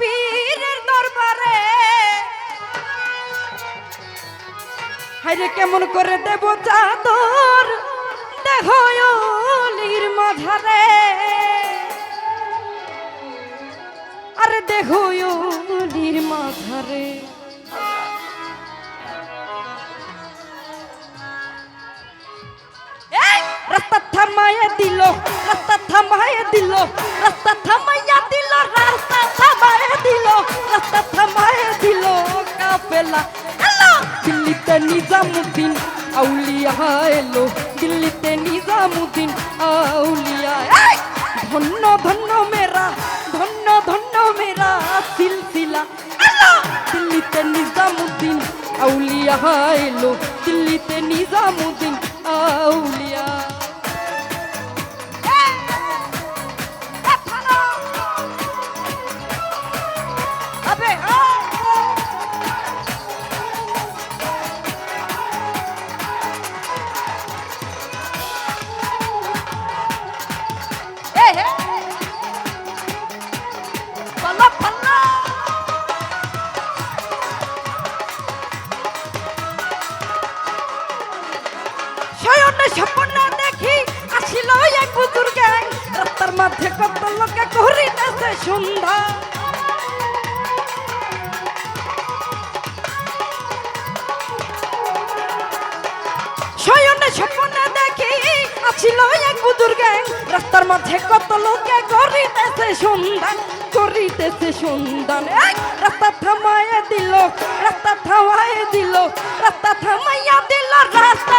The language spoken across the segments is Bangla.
পীরের দরবারে। হাইরে কেমন করে দেব চাদর অলির মাঝারে। আরে দেখো অলির মাঝারে। রাস্তা থামাইয়া দিল, রাস্তা থামাইয়া দিল, রাস্তা থামাইয়া দিল রাস্তা থামাইয়া দিল কাফেলা এলো দিল্লিতে নিজামুদ্দিন, আউলিয়া এলো। দিল্লিতে নিজামুদ্দিন, আউলিয়া। ধন্য ধন্য মেরা, ধন্য ধন্য মেরা সিলসিলা। এলো দিল্লিতে নিজামুদ্দিন, আউলিয়া এলো। দিল্লিতে নিজামুদ্দিন, আউলিয়া। শয়নে স্বপ্ন দেখি, আসিল এক বুজুর গ্যাং রাস্তার মধ্যে কত লোকে করিতেছে সুন্দর শয়নে স্বপ্ন দেখি, আসিল এক বুজুর রাস্তার মধ্যে করিতেছে সুন্দর করিতেছে এই, রাস্তা থামায় দিল, রাস্তা থামায় দিল, রাস্তা থামাইয়া দিল, রাস্তা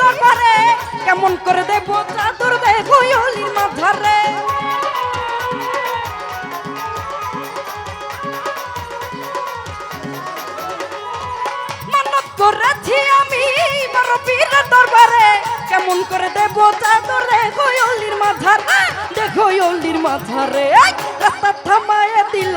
দরবারে, কেমন করে দেব চাদর দেখো অলির মাথারে। মানত করেছি আমি বড় পীরের দরবারে, কেমন করে দেব চাদর দেখো অলির মাথারে। দেখো অলির মাথারে রাস্তা থামায় দিল।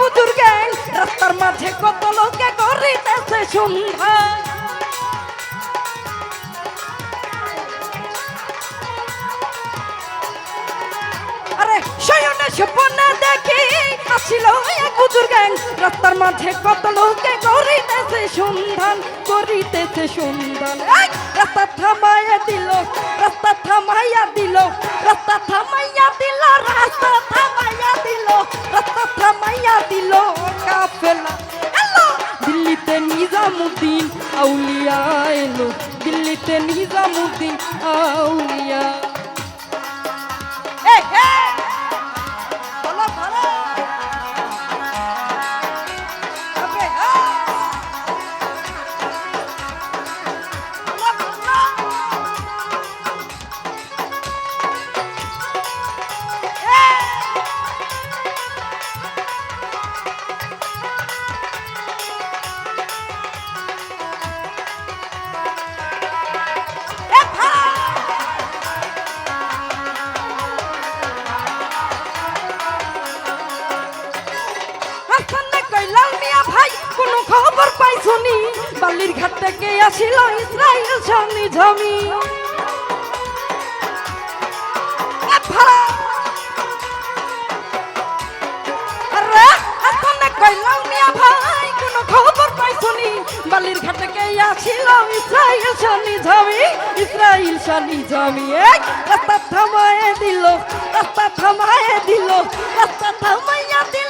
বুজুর গ্যাং রাস্তার মাঝে কত লোকে করিতেছে সুন্দর আরে শয়নে স্বপ্নে দেখি, আসিল এক বুজুর গ্যাং রাস্তার মাঝে কত লোকে করিতেছে সন্ধান করিতেছে সন্ধান। রাস্তা থামাইয়া দিল, রাস্তা থামাইয়া দিল, রাস্তা থামাইয়া দিল, রাস্তা শুনি বালির ঘাট থেকে আসিল ইসরায়েল সঙ্গে ঝমি কোনো খবর বালির ঘাটে কে আসিল ইসরাইল শনি ঝমি ইসরাইল শনি ঝমি এক রাস্তা থামায়ে দিল, রাস্তা থামায়ে দিল, রাস্তা থামাইয়া দিল।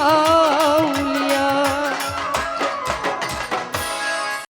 Oh.